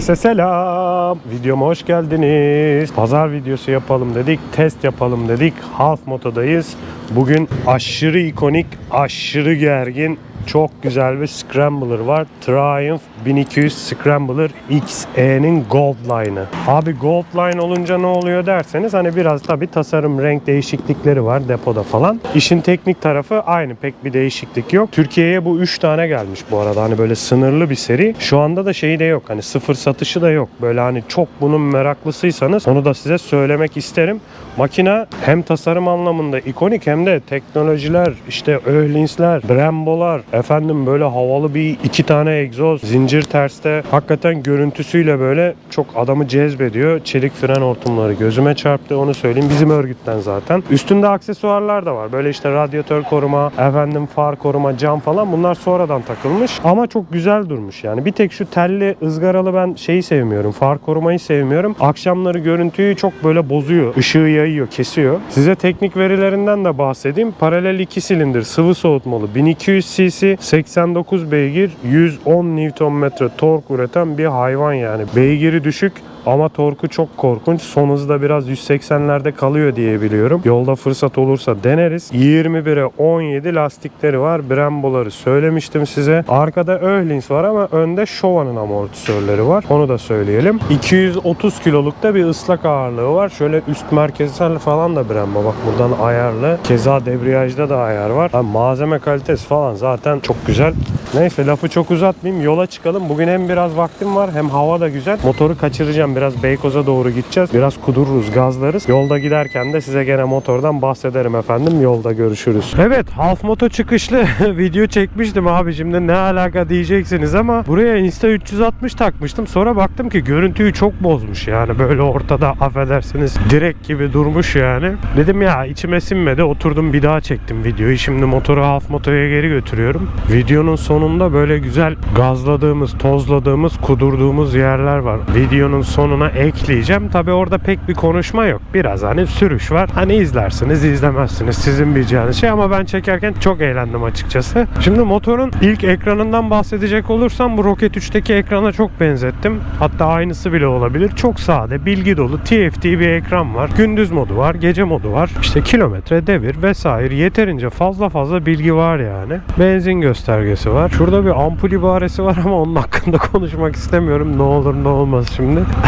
Herkese selam. Videoma hoş geldiniz. Pazar videosu yapalım dedik, test yapalım dedik. Half Moto'dayız. Bugün aşırı ikonik, aşırı gergin, çok güzel bir Scrambler var. Triumph 1200 Scrambler XE'nin Gold Line'ı. Abi Gold Line olunca ne oluyor derseniz hani biraz tabi tasarım renk değişiklikleri var depoda falan. İşin teknik tarafı aynı pek bir değişiklik yok. Türkiye'ye bu 3 tane gelmiş bu arada hani böyle sınırlı bir seri. Şu anda da şeyi de yok hani sıfır satışı da yok. Böyle hani çok bunun meraklısıysanız onu da size söylemek isterim. Makina hem tasarım anlamında ikonik hem de teknolojiler işte Öhlins,ler Brembo'lar efendim böyle havalı bir iki tane egzoz zincir terste hakikaten görüntüsüyle böyle çok adamı cezbediyor. Çelik fren hortumları gözüme çarptı onu söyleyeyim bizim örgütten zaten. Üstünde aksesuarlar da var. Böyle işte radyatör koruma, efendim far koruma, cam falan bunlar sonradan takılmış. Ama çok güzel durmuş yani. Bir tek şu telli ızgaralı ben şeyi sevmiyorum. Far korumayı sevmiyorum. Akşamları görüntüyü çok böyle bozuyor. Işığı yayıyor, kesiyor. Size teknik verilerinden de bahsedeyim. Paralel 2 silindir sıvı soğutmalı 1200 cc 89 beygir 110 Nm tork üreten bir hayvan yani. Beygiri düşük ama torku çok korkunç. Son hızda biraz 180'lerde kalıyor diye biliyorum. Yolda fırsat olursa deneriz. 21'e 17 lastikleri var. Brembo'ları söylemiştim size. Arkada Öhlins var ama önde Showa'nın amortisörleri var. Onu da söyleyelim. 230 kiloluk da bir ıslak ağırlığı var. Şöyle üst merkezsel falan da Brembo. Bak buradan ayarlı. Keza debriyajda da ayar var. Ha, malzeme kalitesi falan zaten çok güzel. Neyse lafı çok uzatmayayım. Yola çıkalım. Bugün hem biraz vaktim var hem hava da güzel. Motoru kaçıracağım. Biraz Beykoz'a doğru gideceğiz. Biraz kudururuz, gazlarız. Yolda giderken de size gene motordan bahsederim efendim. Yolda görüşürüz. Evet, Half Moto çıkışlı video çekmiştim abi. Şimdi ne alaka diyeceksiniz ama buraya Insta 360 takmıştım. Sonra baktım ki görüntüyü çok bozmuş yani. Böyle ortada affedersiniz direkt gibi durmuş yani. Dedim ya içime sinmedi. Oturdum bir daha çektim videoyu. Şimdi motoru Half Moto'ya geri götürüyorum. Videonun sonunda böyle güzel gazladığımız, tozladığımız, kudurduğumuz yerler var. Videonun sonuna ekleyeceğim. Tabi orada pek bir konuşma yok. Biraz hani sürüş var. Hani izlersiniz, izlemezsiniz. Sizin bileceğiniz şey ama ben çekerken çok eğlendim açıkçası. Şimdi motorun ilk ekranından bahsedecek olursam bu Rocket 3'teki ekrana çok benzettim. Hatta aynısı bile olabilir. Çok sade, bilgi dolu, TFT bir ekran var. Gündüz modu var, gece modu var. İşte kilometre, devir vesaire yeterince fazla fazla bilgi var yani. Benzin göstergesi var. Şurada bir ampul ibaresi var ama onun hakkında konuşmak istemiyorum. Ne olur ne olmaz şimdi.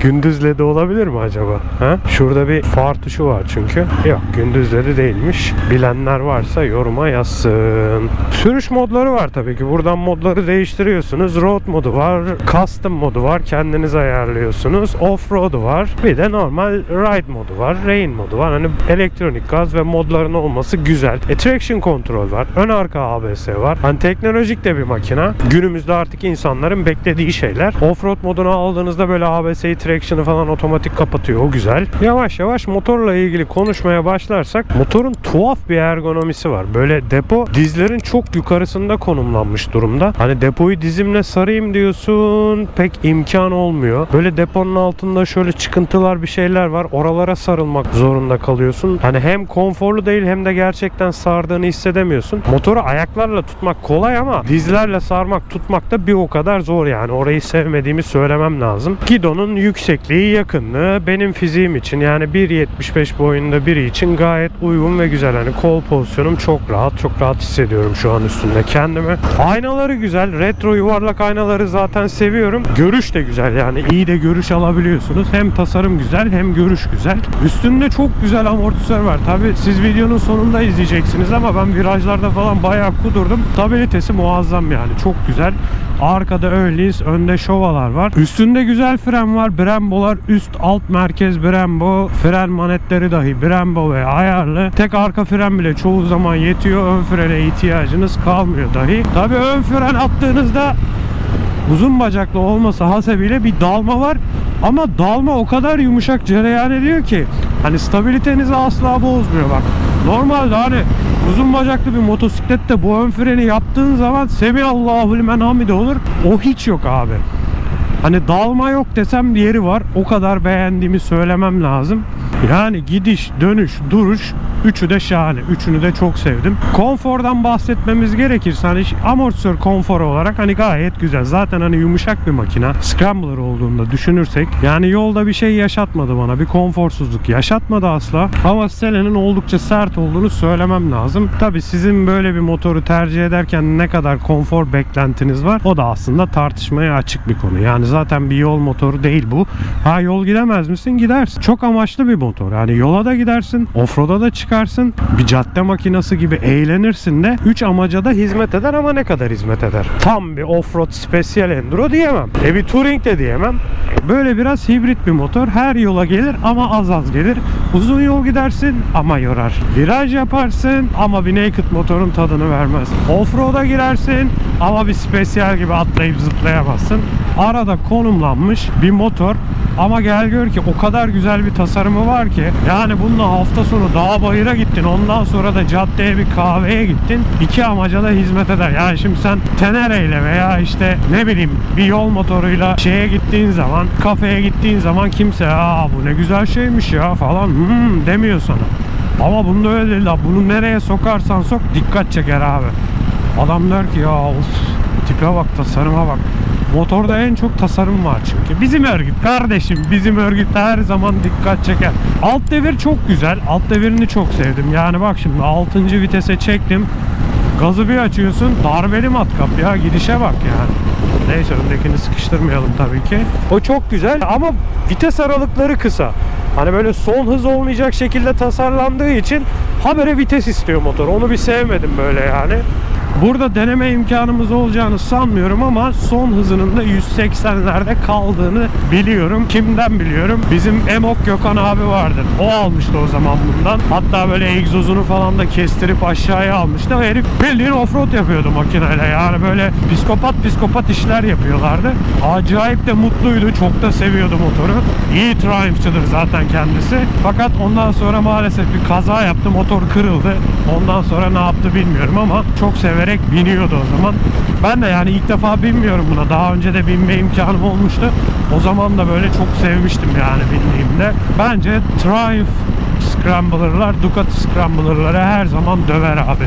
Gündüz ledi olabilir mi acaba? Ha? Şurada bir far tuşu var çünkü. Yok gündüz ledi değilmiş. Bilenler varsa yoruma yazsın. Sürüş modları var tabii ki. Buradan modları değiştiriyorsunuz. Road modu var. Custom modu var. Kendiniz ayarlıyorsunuz. Off-road var. Bir de normal ride modu var. Rain modu var. Hani elektronik gaz ve modların olması güzel. E, traction control var. Ön arka ABS var. Hani teknolojik de bir makina. Günümüzde artık insanların beklediği şeyler. Off-road modunu aldığınızda böyle ABS'yi traction'ı falan otomatik kapatıyor. O güzel. Yavaş yavaş motorla ilgili konuşmaya başlarsak motorun tuhaf bir ergonomisi var. Böyle depo dizlerin çok yukarısında konumlanmış durumda. Hani depoyu dizimle sarayım diyorsun pek imkan olmuyor. Böyle deponun altında şöyle çıkıntılar bir şeyler var. Oralara sarılmak zorunda kalıyorsun. Hani hem konforlu değil hem de gerçekten sardığını hissedemiyorsun. Motoru ayaklarla tutmak kolay ama dizlerle sarmak tutmak da bir o kadar zor yani. Orayı sevmediğimi söylemem lazım. Gidon'un yüksekliği yakınlığı benim fiziğim için yani 1.75 boyunda biri için gayet uygun ve güzel. Hani kol pozisyonum çok rahat. Çok rahat hissediyorum şu an üstünde kendimi. Aynaları güzel. Retro yuvarlak aynaları zaten seviyorum. Görüş de güzel yani. iyi de görüş alabiliyorsunuz. Hem tasarım güzel hem görüş güzel. Üstünde çok güzel amortisör var. Tabi siz videonun sonunda izleyeceksiniz ama ben virajlarda falan bayağı kudurdum. Stabilitesi muazzam yani. Çok güzel. Arkada Öhlins, önde şovalar var. Üstünde güzel fren var. Brembo'lar üst alt merkez Brembo. Fren manetleri dahi Brembo ve ayarlı. Tek arka fren bile çoğu zaman yetiyor. Ön frene ihtiyacınız kalmıyor dahi. Tabi ön fren attığınızda uzun bacaklı olması hasebiyle bir dalma var. Ama dalma o kadar yumuşak cereyan ediyor ki hani stabilitenizi asla bozmuyor bak. Normalde hani uzun bacaklı bir motosiklette bu ön freni yaptığın zaman Semihallahu limen hamide olur. O hiç yok abi. Hani dalma yok desem yeri var. O kadar beğendiğimi söylemem lazım. Yani gidiş, dönüş, duruş Üçü de şahane. Üçünü de çok sevdim. Konfordan bahsetmemiz gerekirse hani amortisör konforu olarak hani gayet güzel. Zaten hani yumuşak bir makina. Scrambler olduğunda düşünürsek yani yolda bir şey yaşatmadı bana. Bir konforsuzluk yaşatmadı asla. Ama Selen'in oldukça sert olduğunu söylemem lazım. Tabi sizin böyle bir motoru tercih ederken ne kadar konfor beklentiniz var o da aslında tartışmaya açık bir konu. Yani zaten bir yol motoru değil bu. Ha yol gidemez misin? Gidersin. Çok amaçlı bir motor. Yani yola da gidersin, offroad'a da çıkarsın. Bir cadde makinası gibi eğlenirsin de 3 amaca da hizmet eder ama ne kadar hizmet eder? Tam bir offroad spesiyel enduro diyemem. E bir touring de diyemem. Böyle biraz hibrit bir motor. Her yola gelir ama az az gelir. Uzun yol gidersin ama yorar. Viraj yaparsın ama bir naked motorun tadını vermez. Offroad'a girersin ama bir spesiyel gibi atlayıp zıplayamazsın. Arada konumlanmış bir motor ama gel gör ki o kadar güzel bir tasarımı var ki yani bununla hafta sonu dağa bayıra gittin ondan sonra da caddeye bir kahveye gittin iki amaca da hizmet eder. Yani şimdi sen Tenere ile veya işte ne bileyim bir yol motoruyla şeye gittiğin zaman kafeye gittiğin zaman kimse aa bu ne güzel şeymiş ya falan hmm, demiyor sana. Ama bunda öyle değil. Bunu nereye sokarsan sok dikkat çeker abi. Adam der ki ya of tipe bak tasarıma bak. Motorda en çok tasarım var çünkü. Bizim örgüt kardeşim bizim örgüt her zaman dikkat çeker. Alt devir çok güzel. Alt devirini çok sevdim. Yani bak şimdi 6. vitese çektim. Gazı bir açıyorsun darbeli matkap ya gidişe bak yani. Neyse öndekini sıkıştırmayalım tabii ki. O çok güzel ama vites aralıkları kısa. Hani böyle son hız olmayacak şekilde tasarlandığı için habere vites istiyor motor. Onu bir sevmedim böyle yani. Burada deneme imkanımız olacağını sanmıyorum ama son hızının da 180'lerde kaldığını biliyorum. Kimden biliyorum? Bizim Emok Gökhan abi vardır. O almıştı o zaman bundan. Hatta böyle egzozunu falan da kestirip aşağıya almıştı. O herif bildiğin offroad yapıyordu makineyle. Yani böyle psikopat psikopat işler yapıyorlardı. Acayip de mutluydu. Çok da seviyordu motoru. İyi Triumph'çıdır zaten kendisi. Fakat ondan sonra maalesef bir kaza yaptı. Motor kırıldı. Ondan sonra ne yaptı bilmiyorum ama çok severek biniyordu o zaman. Ben de yani ilk defa binmiyorum buna. Daha önce de binme imkanım olmuştu. O zaman da böyle çok sevmiştim yani bindiğimde. Bence Triumph Scrambler'lar Ducati Scrambler'ları her zaman döver abi.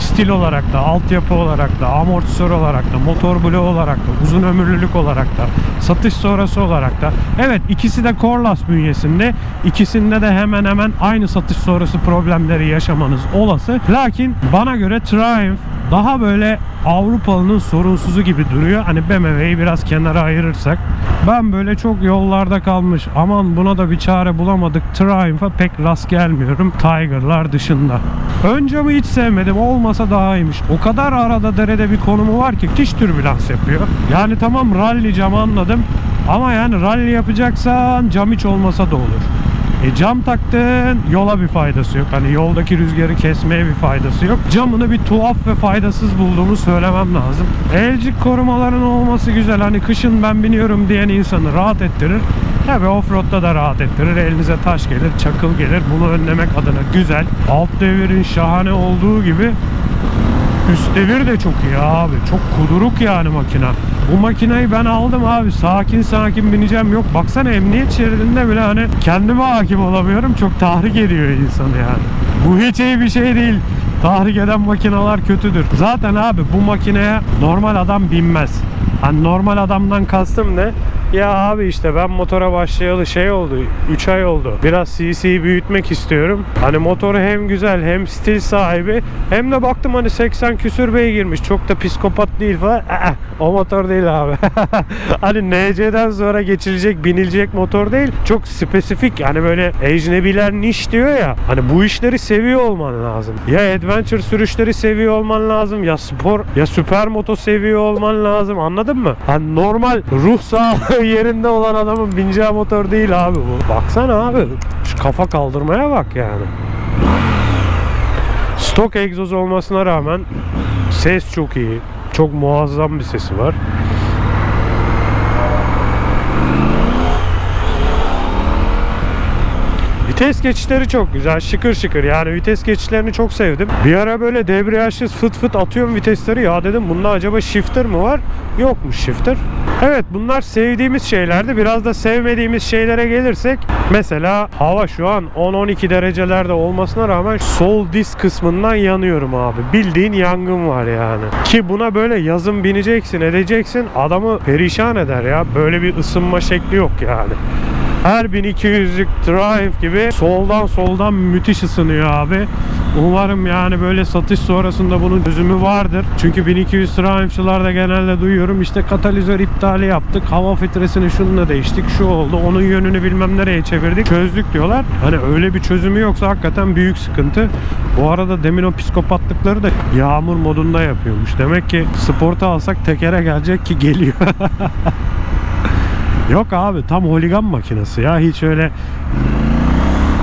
Stil olarak da, altyapı olarak da, amortisör olarak da, motor bloğu olarak da, uzun ömürlülük olarak da, satış sonrası olarak da. Evet ikisi de Corlas bünyesinde. İkisinde de hemen hemen aynı satış sonrası problemleri yaşamanız olası. Lakin bana göre Triumph daha böyle Avrupalı'nın sorunsuzu gibi duruyor. Hani BMW'yi biraz kenara ayırırsak. Ben böyle çok yollarda kalmış. Aman buna da bir çare bulamadık. Triumph'a pek rast gelmiyorum. Tiger'lar dışında. Ön camı hiç sevmedim. Olmasa daha iyiymiş. O kadar arada derede bir konumu var ki diş türbülans yapıyor. Yani tamam rally camı anladım. Ama yani rally yapacaksan cam hiç olmasa da olur. E cam taktın yola bir faydası yok. Hani yoldaki rüzgarı kesmeye bir faydası yok. Camını bir tuhaf ve faydasız bulduğumu söylemem lazım. Elcik korumaların olması güzel. Hani kışın ben biniyorum diyen insanı rahat ettirir. Tabi offroad'da da rahat ettirir. Elinize taş gelir, çakıl gelir. Bunu önlemek adına güzel. Alt devirin şahane olduğu gibi Üst devir de çok iyi abi. Çok kuduruk yani makina. Bu makineyi ben aldım abi. Sakin sakin bineceğim. Yok baksana emniyet şeridinde bile hani kendime hakim olamıyorum. Çok tahrik ediyor insanı yani. Bu hiç iyi bir şey değil. Tahrik eden makineler kötüdür. Zaten abi bu makineye normal adam binmez. Hani normal adamdan kastım ne? Ya abi işte ben motora başlayalı şey oldu 3 ay oldu. Biraz CC'yi büyütmek istiyorum. Hani motoru hem güzel hem stil sahibi hem de baktım hani 80 küsür beygirmiş. Çok da psikopat değil falan. Aa, o motor değil abi. hani NC'den sonra geçilecek binilecek motor değil. Çok spesifik yani böyle ecnebiler niş diyor ya. Hani bu işleri seviyor olman lazım. Ya adventure sürüşleri seviyor olman lazım ya spor ya süper moto seviyor olman lazım. Anladın mı? Hani normal ruh sağlığı yerinde olan adamın bineceği motor değil abi bu. Baksana abi. Şu kafa kaldırmaya bak yani. Stok egzoz olmasına rağmen ses çok iyi. Çok muazzam bir sesi var. Vites geçişleri çok güzel. Şıkır şıkır. Yani vites geçişlerini çok sevdim. Bir ara böyle debriyajsız fıt fıt atıyorum vitesleri. Ya dedim bunda acaba shifter mı var? Yokmuş shifter. Evet bunlar sevdiğimiz şeylerdi. Biraz da sevmediğimiz şeylere gelirsek mesela hava şu an 10-12 derecelerde olmasına rağmen sol diz kısmından yanıyorum abi. Bildiğin yangın var yani. Ki buna böyle yazın bineceksin edeceksin adamı perişan eder ya. Böyle bir ısınma şekli yok yani. Her 1200'lük drive gibi soldan soldan müthiş ısınıyor abi. Umarım yani böyle satış sonrasında bunun çözümü vardır. Çünkü 1200 Triumph'çılarda genelde duyuyorum işte katalizör iptali yaptık. Hava filtresini şununla değiştik. Şu oldu. Onun yönünü bilmem nereye çevirdik. Çözdük diyorlar. Hani öyle bir çözümü yoksa hakikaten büyük sıkıntı. Bu arada demin o psikopatlıkları da yağmur modunda yapıyormuş. Demek ki sporta alsak tekere gelecek ki geliyor. Yok abi tam holigan makinesi ya hiç öyle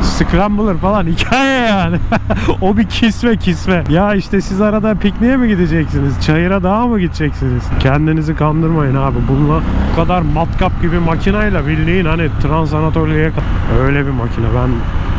Scrambler falan hikaye yani. o bir kisve kisve. Ya işte siz arada pikniğe mi gideceksiniz? Çayıra dağa mı gideceksiniz? Kendinizi kandırmayın abi. Bununla bu kadar matkap gibi makinayla bildiğin hani Trans Anatolia'ya öyle bir makine. Ben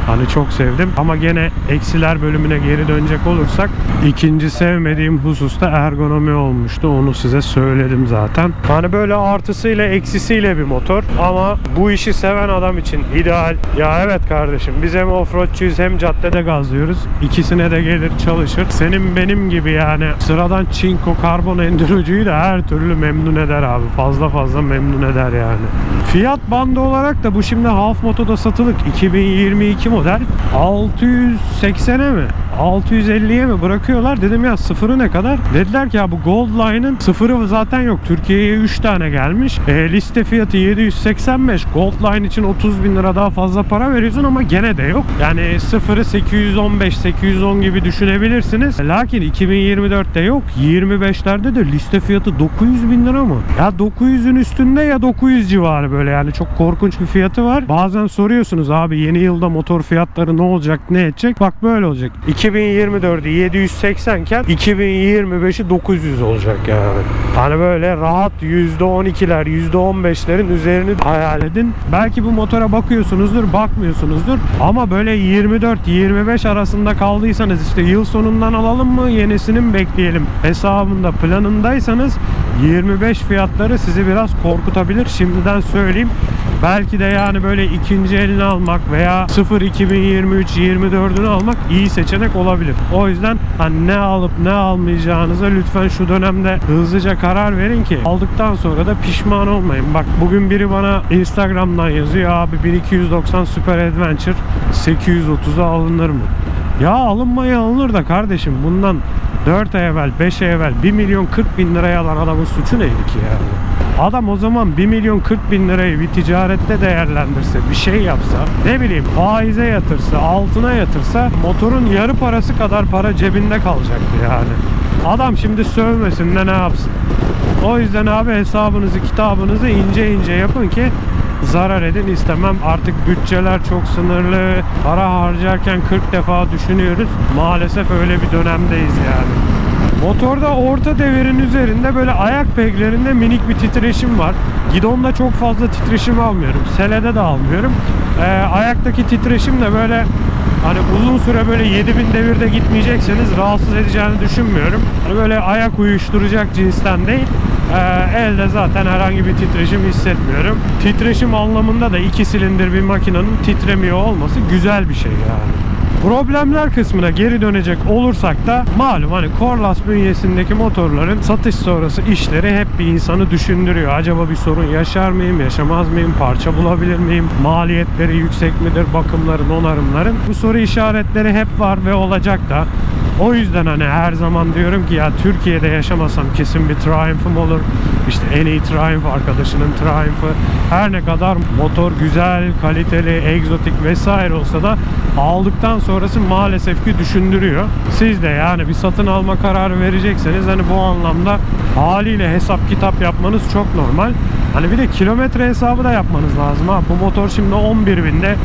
Hani çok sevdim ama gene eksiler bölümüne geri dönecek olursak ikinci sevmediğim hususta ergonomi olmuştu. Onu size söyledim zaten. Hani böyle artısıyla eksisiyle bir motor ama bu işi seven adam için ideal. Ya evet kardeşim biz hem offroadçuyuz hem caddede gazlıyoruz. İkisine de gelir çalışır. Senin benim gibi yani sıradan çinko karbon endurocuyu da her türlü memnun eder abi. Fazla fazla memnun eder yani. Fiyat bandı olarak da bu şimdi Half Moto'da satılık 2022 model. 680'e mi 650'ye mi bırakıyorlar? Dedim ya sıfırı ne kadar? Dediler ki ya bu Gold Line'ın sıfırı zaten yok. Türkiye'ye 3 tane gelmiş. E, liste fiyatı 785 Gold Line için 30 bin lira daha fazla para veriyorsun ama gene de yok. Yani sıfırı 815 810 gibi düşünebilirsiniz. Lakin 2024'te yok. 25'lerde de liste fiyatı 900 bin lira mı? Ya 900'ün üstünde ya 900 civarı böyle. Yani çok korkunç bir fiyatı var. Bazen soruyorsunuz abi yeni yılda motor fiyatları ne olacak ne edecek? Bak böyle olacak 2024'ü 780 iken 2025'i 900 olacak yani. Hani böyle rahat %12'ler %15'lerin üzerini hayal edin. Belki bu motora bakıyorsunuzdur bakmıyorsunuzdur ama böyle 24-25 arasında kaldıysanız işte yıl sonundan alalım mı yenisini mi bekleyelim hesabında planındaysanız 25 fiyatları sizi biraz korkutabilir. Şimdiden söyleyeyim. Belki de yani böyle ikinci elini almak veya 0 2023 24'ünü almak iyi seçenek olabilir. O yüzden hani ne alıp ne almayacağınıza lütfen şu dönemde hızlıca karar verin ki aldıktan sonra da pişman olmayın. Bak bugün biri bana Instagram'dan yazıyor abi 1290 Super Adventure 830'a alınır mı? Ya alınmaya alınır da kardeşim bundan 4 ay evvel 5 ay evvel 1 milyon 40 bin liraya alan adamın suçu neydi ki yani? Adam o zaman 1 milyon 40 bin lirayı bir ticarette değerlendirse, bir şey yapsa, ne bileyim faize yatırsa, altına yatırsa motorun yarı parası kadar para cebinde kalacaktı yani. Adam şimdi sövmesin de ne yapsın? O yüzden abi hesabınızı, kitabınızı ince ince yapın ki zarar edin istemem. Artık bütçeler çok sınırlı. Para harcarken 40 defa düşünüyoruz. Maalesef öyle bir dönemdeyiz yani. Motorda orta devirin üzerinde böyle ayak peglerinde minik bir titreşim var. Gidonda çok fazla titreşim almıyorum. Selede de almıyorum. Ee, ayaktaki titreşim de böyle hani uzun süre böyle 7000 devirde gitmeyecekseniz rahatsız edeceğini düşünmüyorum. Hani böyle ayak uyuşturacak cinsten değil. Ee, elde zaten herhangi bir titreşim hissetmiyorum. Titreşim anlamında da iki silindir bir makinenin titremiyor olması güzel bir şey yani. Problemler kısmına geri dönecek olursak da malum hani Corlas bünyesindeki motorların satış sonrası işleri hep bir insanı düşündürüyor. Acaba bir sorun yaşar mıyım, yaşamaz mıyım, parça bulabilir miyim, maliyetleri yüksek midir, bakımların, onarımların? Bu soru işaretleri hep var ve olacak da. O yüzden hani her zaman diyorum ki ya Türkiye'de yaşamasam kesin bir Triumph'ım olur. İşte en iyi Triumph arkadaşının Triumph'ı. Her ne kadar motor güzel, kaliteli, egzotik vesaire olsa da aldıktan sonrası maalesef ki düşündürüyor. Siz de yani bir satın alma kararı verecekseniz hani bu anlamda haliyle hesap kitap yapmanız çok normal. Hani bir de kilometre hesabı da yapmanız lazım ha. Bu motor şimdi 11 binde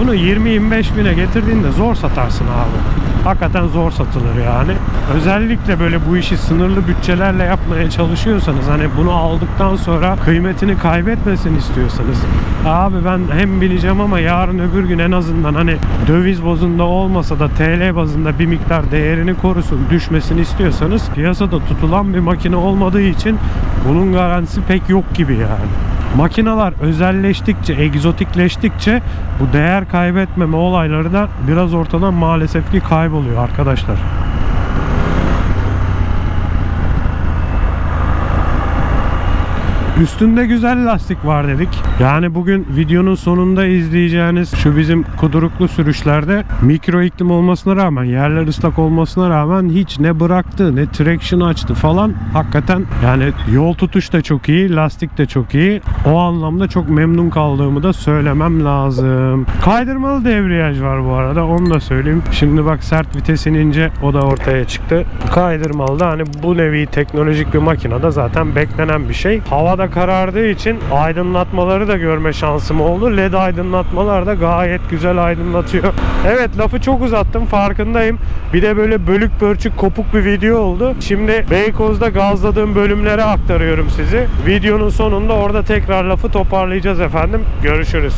bunu 20-25 bine getirdiğinde zor satarsın abi. Hakikaten zor satılır yani. Özellikle böyle bu işi sınırlı bütçelerle yapmaya çalışıyorsanız hani bunu aldıktan sonra kıymetini kaybetmesin istiyorsanız abi ben hem bileceğim ama yarın öbür gün en azından hani döviz bazında olmasa da TL bazında bir miktar değerini korusun düşmesini istiyorsanız piyasada tutulan bir makine olmadığı için bunun garantisi pek yok gibi yani. Makineler özelleştikçe, egzotikleştikçe bu değer kaybetmeme olayları da biraz ortadan maalesef ki kayboluyor arkadaşlar. Üstünde güzel lastik var dedik. Yani bugün videonun sonunda izleyeceğiniz şu bizim kuduruklu sürüşlerde mikro iklim olmasına rağmen yerler ıslak olmasına rağmen hiç ne bıraktı ne traction açtı falan. Hakikaten yani yol tutuş da çok iyi, lastik de çok iyi. O anlamda çok memnun kaldığımı da söylemem lazım. Kaydırmalı debriyaj var bu arada onu da söyleyeyim. Şimdi bak sert vites inince o da ortaya çıktı. Kaydırmalı da hani bu nevi teknolojik bir makinede zaten beklenen bir şey. Havada karardığı için aydınlatmaları da görme şansım oldu. LED aydınlatmalar da gayet güzel aydınlatıyor. Evet lafı çok uzattım farkındayım. Bir de böyle bölük pörçük kopuk bir video oldu. Şimdi Beykoz'da gazladığım bölümlere aktarıyorum sizi. Videonun sonunda orada tekrar lafı toparlayacağız efendim. Görüşürüz.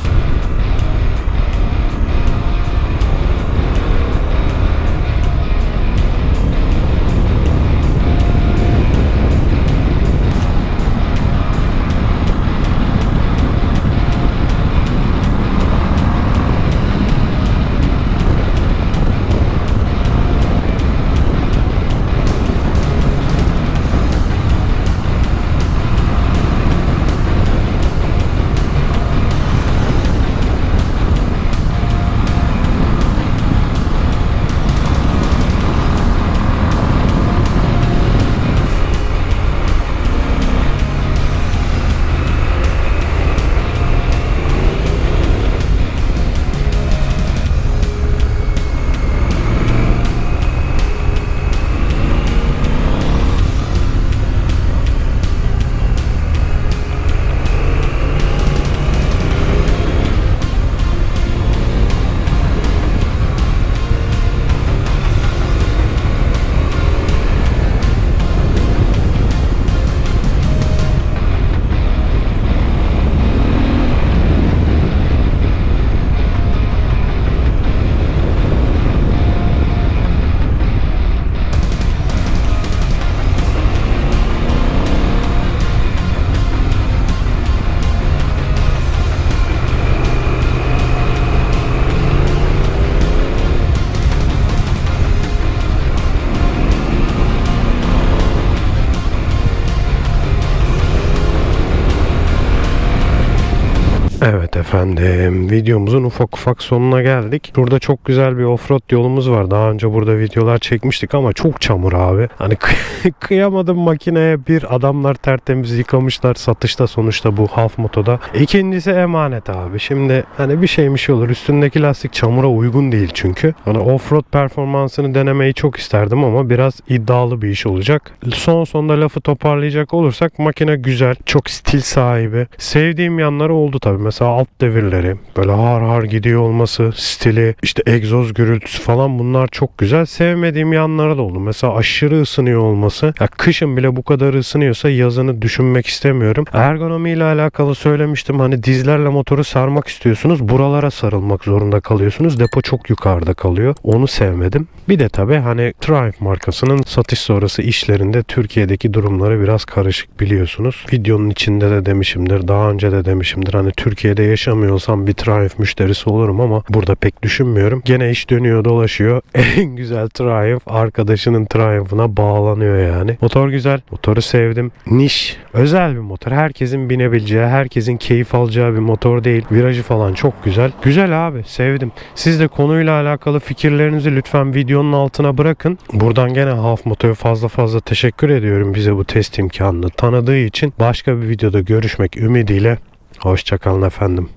Efendim videomuzun ufak ufak sonuna geldik. Burada çok güzel bir offroad yolumuz var. Daha önce burada videolar çekmiştik ama çok çamur abi. Hani kı- kıyamadım makineye bir adamlar tertemiz yıkamışlar satışta sonuçta bu half motoda. İkincisi emanet abi. Şimdi hani bir şeymiş olur üstündeki lastik çamura uygun değil çünkü. Hani offroad performansını denemeyi çok isterdim ama biraz iddialı bir iş olacak. Son sonda lafı toparlayacak olursak makine güzel. Çok stil sahibi. Sevdiğim yanları oldu tabii. Mesela alt devirleri böyle har har gidiyor olması, stili, işte egzoz gürültüsü falan bunlar çok güzel. Sevmediğim yanları da oldu. Mesela aşırı ısınıyor olması. Ya kışın bile bu kadar ısınıyorsa yazını düşünmek istemiyorum. Ergonomi ile alakalı söylemiştim. Hani dizlerle motoru sarmak istiyorsunuz. Buralara sarılmak zorunda kalıyorsunuz. Depo çok yukarıda kalıyor. Onu sevmedim. Bir de tabii hani Triumph markasının satış sonrası işlerinde Türkiye'deki durumları biraz karışık biliyorsunuz. Videonun içinde de demişimdir. Daha önce de demişimdir. Hani Türkiye'de yaşamıyorsam bir Triumph müşterisi olurum ama burada pek düşünmüyorum. Gene iş dönüyor dolaşıyor. En güzel Triumph arkadaşının Triumph'ına bağlanıyor yani. Motor güzel. Motoru sevdim. Niş. Özel bir motor. Herkesin binebileceği, herkesin keyif alacağı bir motor değil. Virajı falan çok güzel. Güzel abi. Sevdim. Siz de konuyla alakalı fikirlerinizi lütfen videonun altına bırakın. Buradan gene Half Moto'ya fazla fazla teşekkür ediyorum bize bu test imkanını tanıdığı için. Başka bir videoda görüşmek ümidiyle. Hoşçakalın efendim.